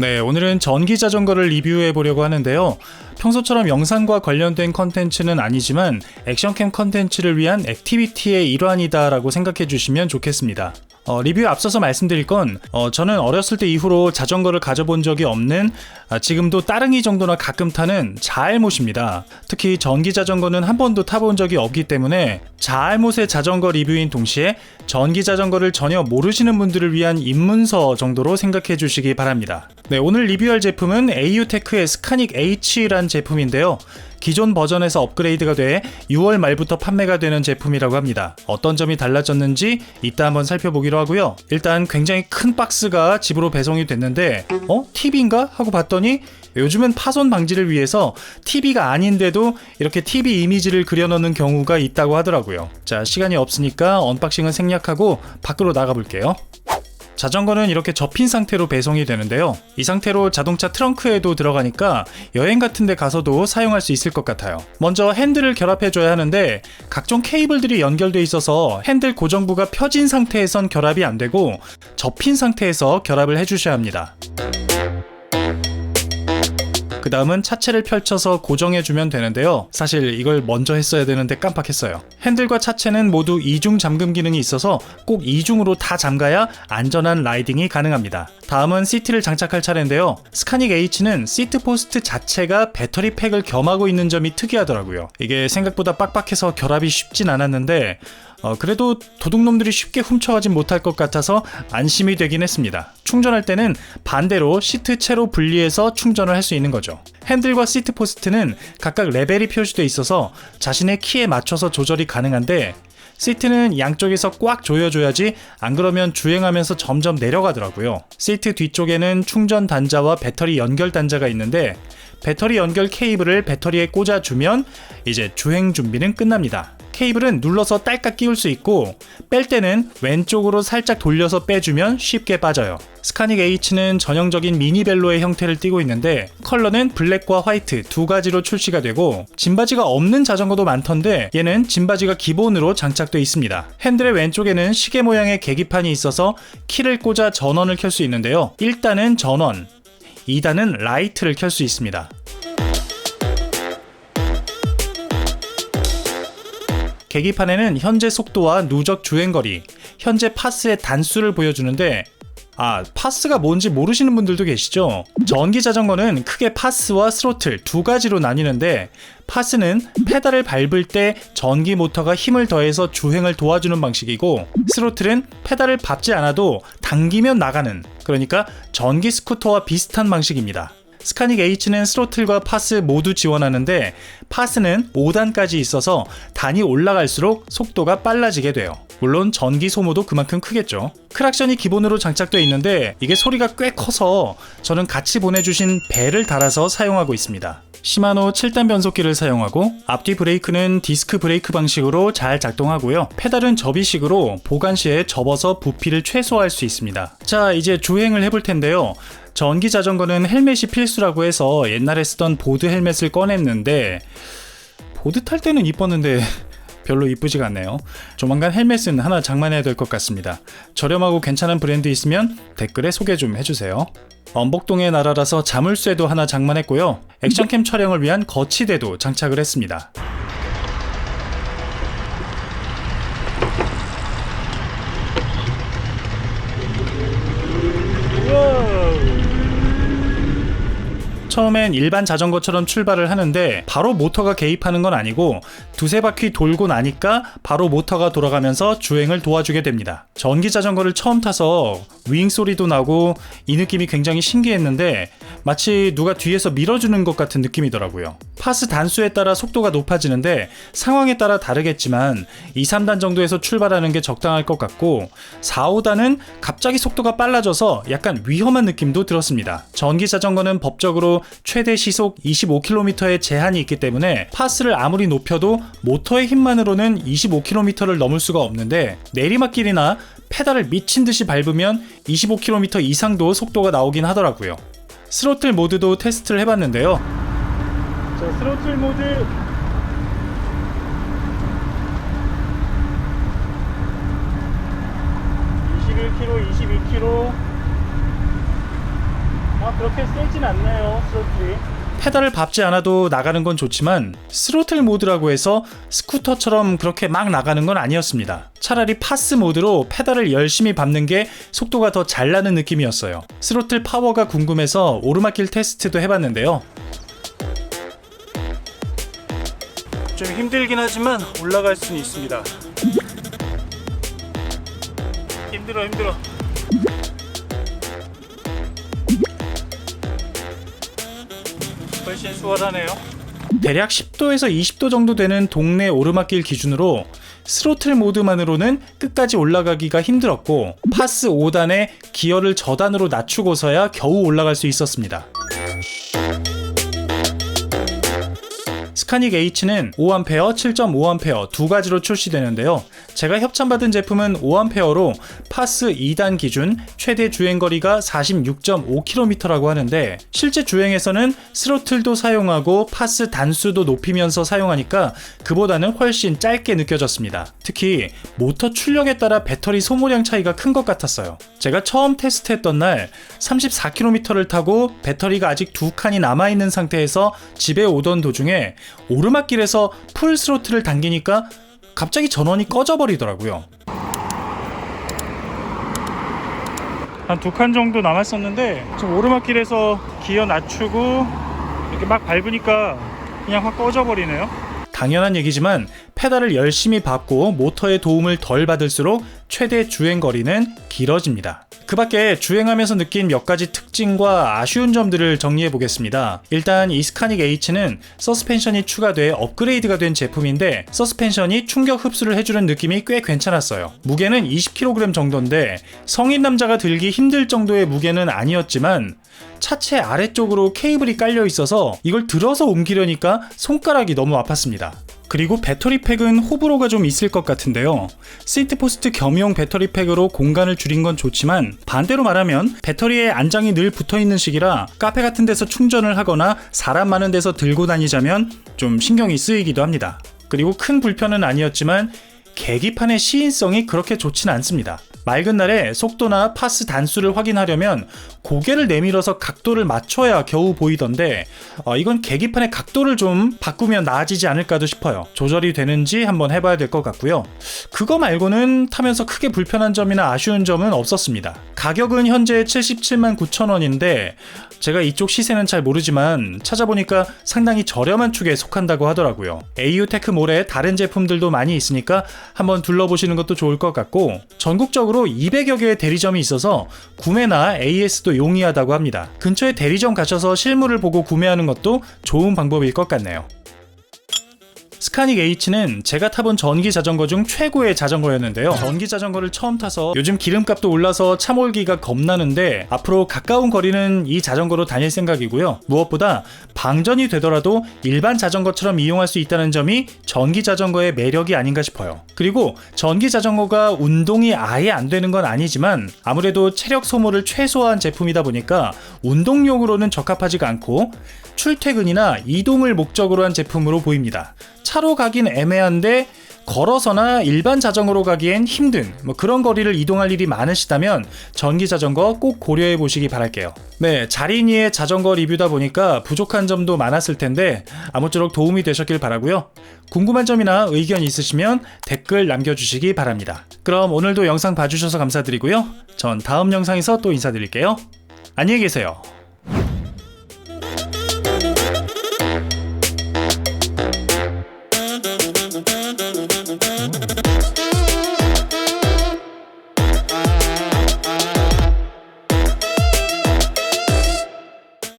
네, 오늘은 전기 자전거를 리뷰해 보려고 하는데요. 평소처럼 영상과 관련된 컨텐츠는 아니지만 액션캠 컨텐츠를 위한 액티비티의 일환이다라고 생각해 주시면 좋겠습니다. 어, 리뷰에 앞서서 말씀드릴 건 어, 저는 어렸을 때 이후로 자전거를 가져본 적이 없는 아, 지금도 따릉이 정도나 가끔 타는 자알못입니다. 특히 전기 자전거는 한 번도 타본 적이 없기 때문에 자알못의 자전거 리뷰인 동시에 전기 자전거를 전혀 모르시는 분들을 위한 입문서 정도로 생각해 주시기 바랍니다. 네, 오늘 리뷰할 제품은 AU테크의 스카닉 H란 제품인데요. 기존 버전에서 업그레이드가 돼 6월 말부터 판매가 되는 제품이라고 합니다. 어떤 점이 달라졌는지 이따 한번 살펴보기로 하고요. 일단 굉장히 큰 박스가 집으로 배송이 됐는데 어? TV인가? 하고 봤더니 요즘은 파손 방지를 위해서 TV가 아닌데도 이렇게 TV 이미지를 그려놓는 경우가 있다고 하더라고요. 자, 시간이 없으니까 언박싱은 생략하고 밖으로 나가볼게요. 자전거는 이렇게 접힌 상태로 배송이 되는데요. 이 상태로 자동차 트렁크에도 들어가니까 여행 같은 데 가서도 사용할 수 있을 것 같아요. 먼저 핸들을 결합해줘야 하는데 각종 케이블들이 연결돼 있어서 핸들 고정부가 펴진 상태에선 결합이 안 되고 접힌 상태에서 결합을 해주셔야 합니다. 그 다음은 차체를 펼쳐서 고정해주면 되는데요. 사실 이걸 먼저 했어야 되는데 깜빡했어요. 핸들과 차체는 모두 이중 잠금 기능이 있어서 꼭 이중으로 다 잠가야 안전한 라이딩이 가능합니다. 다음은 시트를 장착할 차례인데요. 스카닉 H는 시트 포스트 자체가 배터리 팩을 겸하고 있는 점이 특이하더라고요. 이게 생각보다 빡빡해서 결합이 쉽진 않았는데 어, 그래도 도둑놈들이 쉽게 훔쳐가진 못할 것 같아서 안심이 되긴 했습니다. 충전할 때는 반대로 시트 채로 분리해서 충전을 할 수 있는 거죠. 핸들과 시트 포스트는 각각 레벨이 표시되어 있어서 자신의 키에 맞춰서 조절이 가능한데 시트는 양쪽에서 꽉 조여줘야지 안 그러면 주행하면서 점점 내려가더라고요. 시트 뒤쪽에는 충전 단자와 배터리 연결 단자가 있는데 배터리 연결 케이블을 배터리에 꽂아주면 이제 주행 준비는 끝납니다. 케이블은 눌러서 딸깍 끼울 수 있고 뺄 때는 왼쪽으로 살짝 돌려서 빼주면 쉽게 빠져요. 스카닉 H는 전형적인 미니벨로의 형태를 띠고 있는데 컬러는 블랙과 화이트 두 가지로 출시가 되고 짐바지가 없는 자전거도 많던데 얘는 짐바지가 기본으로 장착되어 있습니다. 핸들의 왼쪽에는 시계 모양의 계기판이 있어서 키를 꽂아 전원을 켤 수 있는데요. 1단은 전원, 2단은 라이트를 켤 수 있습니다. 계기판에는 현재 속도와 누적 주행거리, 현재 파스의 단수를 보여주는데 아, 파스가 뭔지 모르시는 분들도 계시죠? 전기 자전거는 크게 파스와 스로틀 두 가지로 나뉘는데 파스는 페달을 밟을 때 전기 모터가 힘을 더해서 주행을 도와주는 방식이고 스로틀은 페달을 밟지 않아도 당기면 나가는 그러니까 전기 스쿠터와 비슷한 방식입니다. 스카닉 H는 스로틀과 파스 모두 지원하는데 파스는 5단까지 있어서 단이 올라갈수록 속도가 빨라지게 돼요. 물론 전기 소모도 그만큼 크겠죠. 크락션이 기본으로 장착되어 있는데 이게 소리가 꽤 커서 저는 같이 보내주신 벨을 달아서 사용하고 있습니다. 시마노 7단 변속기를 사용하고 앞뒤 브레이크는 디스크 브레이크 방식으로 잘 작동하고요. 페달은 접이식으로 보관 시에 접어서 부피를 최소화할 수 있습니다. 자, 이제 주행을 해볼 텐데요. 전기 자전거는 헬멧이 필수라고 해서 옛날에 쓰던 보드 헬멧을 꺼냈는데 보드 탈 때는 이뻤는데 별로 이쁘지가 않네요. 조만간 헬멧은 하나 장만해야 될 것 같습니다. 저렴하고 괜찮은 브랜드 있으면 댓글에 소개 좀 해주세요. 엄복동의 나라라서 자물쇠도 하나 장만했고요. 액션캠 촬영을 위한 거치대도 장착을 했습니다. 처음엔 일반 자전거처럼 출발을 하는데 바로 모터가 개입하는 건 아니고 두세 바퀴 돌고 나니까 바로 모터가 돌아가면서 주행을 도와주게 됩니다. 전기 자전거를 처음 타서 윙 소리도 나고 이 느낌이 굉장히 신기했는데 마치 누가 뒤에서 밀어주는 것 같은 느낌이더라고요. 파스 단수에 따라 속도가 높아지는데 상황에 따라 다르겠지만 2, 3단 정도에서 출발하는 게 적당할 것 같고 4, 5단은 갑자기 속도가 빨라져서 약간 위험한 느낌도 들었습니다. 전기 자전거는 법적으로 최대 시속 25km의 제한이 있기 때문에 파스를 아무리 높여도 모터의 힘만으로는 25km를 넘을 수가 없는데 내리막길이나 페달을 미친 듯이 밟으면 25km 이상도 속도가 나오긴 하더라고요. 스로틀 모드도 테스트를 해봤는데요. 자, 스로틀 모드. (21km) (22km) 아 아, 그렇게 세진 않나요, 스로틀이? 페달을 밟지 않아도 나가는 건 좋지만 스로틀 모드라고 해서 스쿠터처럼 그렇게 막 나가는 건 아니었습니다. 차라리 파스 모드로 페달을 열심히 밟는 게 속도가 더 잘 나는 느낌이었어요. 스로틀 파워가 궁금해서 오르막길 테스트도 해봤는데요. 좀 힘들긴 하지만 올라갈 수는 있습니다. 힘들어 힘들어. 훨씬 수월하네요. 대략 10도에서 20도 정도 되는 동네 오르막길 기준으로 스로틀 모드만으로는 끝까지 올라가기가 힘들었고 파스 5단에 기어를 저단으로 낮추고서야 겨우 올라갈 수 있었습니다. 스카닉 H는 5A, 7.5A 두 가지로 출시되는데요. 제가 협찬받은 제품은 5A로 파스 2단 기준 최대 주행거리가 46.5km라고 하는데 실제 주행에서는 스로틀도 사용하고 파스 단수도 높이면서 사용하니까 그보다는 훨씬 짧게 느껴졌습니다. 특히 모터 출력에 따라 배터리 소모량 차이가 큰 것 같았어요. 제가 처음 테스트했던 날 34km를 타고 배터리가 아직 두 칸이 남아있는 상태에서 집에 오던 도중에 오르막길에서 풀 스로틀을 당기니까 갑자기 전원이 꺼져버리더라고요. 한 두 칸 정도 남았었는데 지금 오르막길에서 기어 낮추고 이렇게 막 밟으니까 그냥 확 꺼져버리네요. 당연한 얘기지만 페달을 열심히 밟고 모터의 도움을 덜 받을수록 최대 주행 거리는 길어집니다. 그 밖에 주행하면서 느낀 몇 가지 특징과 아쉬운 점들을 정리해 보겠습니다. 일단 이 스카닉 H는 서스펜션이 추가돼 업그레이드가 된 제품인데 서스펜션이 충격 흡수를 해주는 느낌이 꽤 괜찮았어요. 무게는 20kg 정도인데 성인 남자가 들기 힘들 정도의 무게는 아니었지만 차체 아래쪽으로 케이블이 깔려 있어서 이걸 들어서 옮기려니까 손가락이 너무 아팠습니다. 그리고 배터리 팩은 호불호가 좀 있을 것 같은데요. 시트포스트 겸용 배터리 팩으로 공간을 줄인 건 좋지만 반대로 말하면 배터리에 안장이 늘 붙어 있는 식이라 카페 같은 데서 충전을 하거나 사람 많은 데서 들고 다니자면 좀 신경이 쓰이기도 합니다. 그리고 큰 불편은 아니었지만 계기판의 시인성이 그렇게 좋진 않습니다. 맑은 날에 속도나 파스 단수를 확인하려면 고개를 내밀어서 각도를 맞춰야 겨우 보이던데 어, 이건 계기판의 각도를 좀 바꾸면 나아지지 않을까도 싶어요. 조절이 되는지 한번 해봐야 될 것 같고요. 그거 말고는 타면서 크게 불편한 점이나 아쉬운 점은 없었습니다. 가격은 현재 77만 9천 원인데 제가 이쪽 시세는 잘 모르지만 찾아보니까 상당히 저렴한 축에 속한다고 하더라고요. AU테크몰에 다른 제품들도 많이 있으니까 한번 둘러보시는 것도 좋을 것 같고 전국적으로 200여 개의 대리점이 있어서 구매나 AS도 용이하다고 합니다. 근처에 대리점 가셔서 실물을 보고 구매하는 것도 좋은 방법일 것 같네요. 스카닉 H는 제가 타본 전기 자전거 중 최고의 자전거였는데요. 전기 자전거를 처음 타서 요즘 기름값도 올라서 차 몰기가 겁나는데 앞으로 가까운 거리는 이 자전거로 다닐 생각이고요. 무엇보다 방전이 되더라도 일반 자전거처럼 이용할 수 있다는 점이 전기 자전거의 매력이 아닌가 싶어요. 그리고 전기 자전거가 운동이 아예 안 되는 건 아니지만 아무래도 체력 소모를 최소화한 제품이다 보니까 운동용으로는 적합하지가 않고 출퇴근이나 이동을 목적으로 한 제품으로 보입니다. 차로 가긴 애매한데 걸어서나 일반 자전거로 가기엔 힘든 뭐 그런 거리를 이동할 일이 많으시다면 전기 자전거 꼭 고려해 보시기 바랄게요. 네, 자린이의 자전거 리뷰다 보니까 부족한 점도 많았을 텐데 아무쪼록 도움이 되셨길 바라고요. 궁금한 점이나 의견 있으시면 댓글 남겨주시기 바랍니다. 그럼 오늘도 영상 봐주셔서 감사드리고요. 전 다음 영상에서 또 인사드릴게요. 안녕히 계세요.